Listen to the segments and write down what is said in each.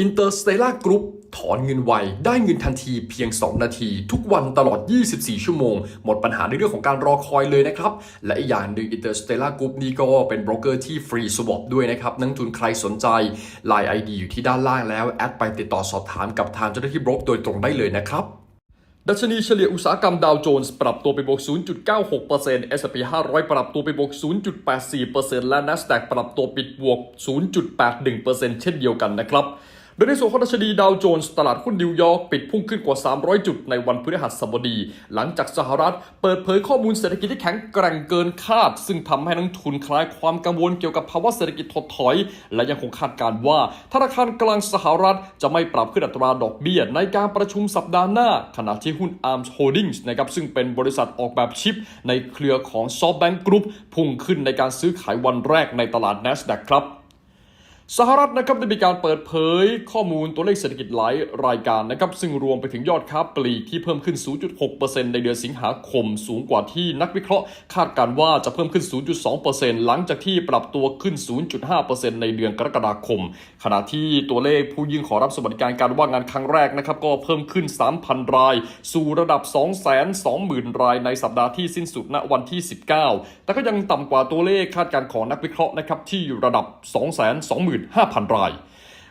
Interstellar Group ถอนเงินไว ได้เงินทันทีเพียง 2 นาที ทุกวันตลอด 24 ชั่วโมง หมดปัญหาในเรื่องของการรอคอยเลยนะครับ และอีกอย่างหนึ่ง Interstellar Group นี่ก็เป็นโบรกเกอร์ที่ฟรีสวอปด้วยนะครับ นักทุนใครสนใจ Line ID อยู่ที่ด้านล่างแล้ว แอดไปติดต่อสอบถามกับทางเจ้าหน้าที่โบรกโดยตรงได้เลยนะครับดัชนีเฉลี่ยอุตสาหกรรมดาวโจนส์ปรับตัวไปบวก 0.96% S&P 500 ปรับตัวไปบวก 0.84%และ NASDAQ ปรับตัวปิดบวก 0.81%เช่นเดียวกันนะครับ โดยในส่วนของดัชนีดาวโจนส์ตลาดหุ้นนิวยอร์กปิดพุ่งขึ้นกว่า 300 จุดในวันพฤหัสบดี หลังจากสหรัฐเปิดเผยข้อมูลเศรษฐกิจที่แข็งแกร่งเกินคาด ซึ่งทำให้นักทุนคลายความกังวลเกี่ยวกับภาวะเศรษฐกิจถดถอย และยังคงคาดการณ์ว่าธนาคารกลางสหรัฐจะไม่ปรับขึ้นอัตราดอกเบี้ยในการประชุมสัปดาห์หน้า ขณะที่หุ้น Arms Holdings นะครับซึ่งเป็นบริษัทออกแบบชิป ในเครือของ SoftBank Group พุ่งขึ้นในการซื้อขายวันแรกในตลาด NASDAQ ครับ สหรัฐนะครับได้มีการเปิดเผยข้อมูลตัวเลขเศรษฐกิจหลายรายการนะครับซึ่งรวมไปถึงยอดค้าปลีกที่เพิ่มขึ้น 0.6%ในเดือนสิงหาคม สูงกว่าที่นักวิเคราะห์คาดการว่าจะเพิ่มขึ้น 0.2%หลังจากที่ปรับตัวขึ้น 0.5%ในเดือนกรกฎาคม ขณะที่ตัวเลขผู้ยื่นขอรับสวัสดิการการว่างงานครั้งแรกนะครับก็เพิ่มขึ้น 3,000 ราย สู่ระดับ 220,000 รายในสัปดาห์ที่สิ้นสุดณวันที่ 19 แต่ก็ยังต่ำกว่าตัวเลขคาดการของนักวิเคราะห์นะครับที่อยู่ระดับ 220,000 225,000 ราย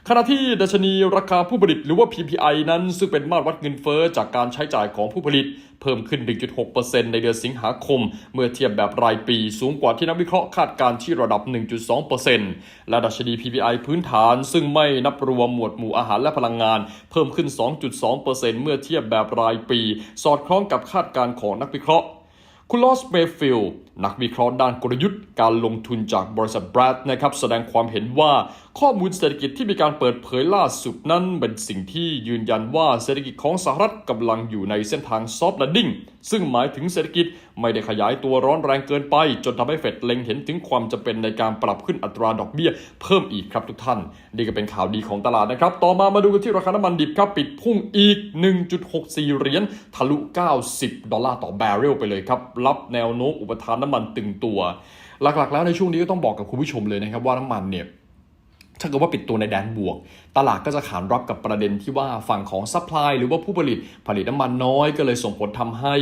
ขณะที่ดัชนีราคาผู้ผลิตหรือว่า PPI นั้นซึ่งเป็นมาตรวัดเงินเฟอ้อจากการใช้จ่ายของผู้ผลิต เพิ่มขึ้น 1.6%ในเดือนสิงหาคม เมื่อเทียบแบบรายปีสูงกว่าที่นักวิเคราะห์คาดการณ์ที่ระดับ 1.2%และดัชนี PPI พื้นฐาน ซึ่งไม่นับรวมหมวดหมู่อาหารและพลังงาน เพิ่มขึ้น 2.2%เมื่อเทียบแบบรายปี สอดคล้องกับคาดการณ์ของนักวิเคราะห์คุณลอสเมฟิล นักวิเคราะห์ด้านกลยุทธ์การลงทุนจากบริษัทแบรดนะครับแสดงความเห็นว่าข้อมูลเศรษฐกิจที่มีการเปิดเผยล่าสุดนั้น เป็นสิ่งที่ยืนยันว่าเศรษฐกิจของสหรัฐกำลังอยู่ในเส้นทางซอฟต์แลนดิ้งซึ่งหมายถึงเศรษฐกิจไม่ได้ขยายตัวร้อนแรงเกินไป จนทำให้เฟดเล็งเห็นถึงความจำเป็นในการปรับขึ้นอัตราดอกเบี้ยเพิ่มอีกครับทุกท่าน นี่ก็เป็นข่าวดีของตลาดนะครับ ต่อมามาดูกันที่ราคาน้ำมันดิบครับปิดพุ่งอีก 1.64 เหรียญทะลุ 90 ดอลลาร์ต่อแบเรลไปเลยครับรับแนวโน้มอุปทานน้ำมันตึงตัว หลักๆ แล้วในช่วงนี้ก็ต้องบอกกับคุณผู้ชมเลยนะครับว่าน้ำมันเนี่ยถ้าเกิดว่าปิดตัวในแดนบวก ตลาดก็จะขานรับกับประเด็นที่ว่าฝั่งของซัพพลายหรือว่าผู้ผลิตผลิตน้ำมันน้อยก็เลยส่งผลทำให้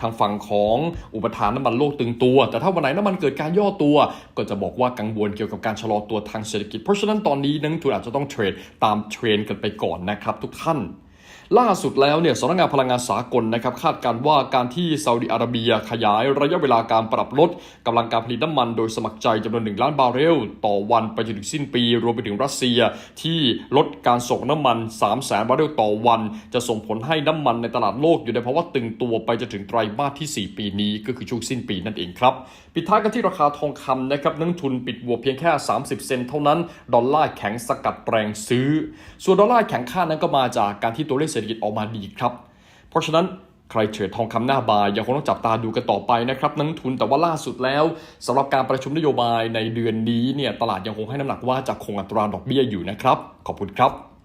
ทางฝั่งของอุปทานน้ำมันโลกตึงตัว แต่ถ้าวันไหนน้ำมันเกิดการย่อตัว ก็จะบอกว่ากังวลเกี่ยวกับการชะลอตัวทางเศรษฐกิจ เพราะฉะนั้นตอนนี้นักทุนอาจจะต้องเทรดตามเทรนด์กันไปก่อนนะครับทุกท่าน ล่าสุดแล้วเนี่ยสำนักงานพลังงานสากลนะครับคาดการว่าการที่ซาอุดิอาระเบียขยายระยะเวลาการปรับลดกำลังการผลิตน้ำมันโดยสมัครใจจำนวน 1 ล้านบาร์เรล ต่อวันไปจนถึงสิ้นปี รวมไปถึงรัสเซียที่ลดการส่งน้ำมัน 3 0 0แสนบาร์เรลต่อวัน จะส่งผลให้น้ำมันในตลาดโลกอยู่ในภาวะตึงตัวไปจนถึงไตรมาสที่ 4 ปีนี้ ก็คือช่วงสิ้นปีนั่นเองครับปิดท้ายกันที่ราคาทองคำนะครับนักทุนปิดบวกเพียงแค่ 30 เซนเท่านั้น ดอลลาร์แข็งสกัดแรงซื้อ ส่วนดอลลาร์แข็งค่านั้นก็มาจากการที่ตัวเลขศรษฐกิจออกมาดีครับ เพราะฉะนั้นใครเทรดทองคำหน้าบายยังคงต้องจับตาดูกันต่อไปนะครับนักทุนแต่ว่าล่าสุดแล้วสำหรับการประชุมนโยบายในเดือนนี้เนี่ยตลาดยังคงให้น้ำหนักว่าจะคงอัตราดอกเบี้ยอยู่นะครับ ขอบคุณครับ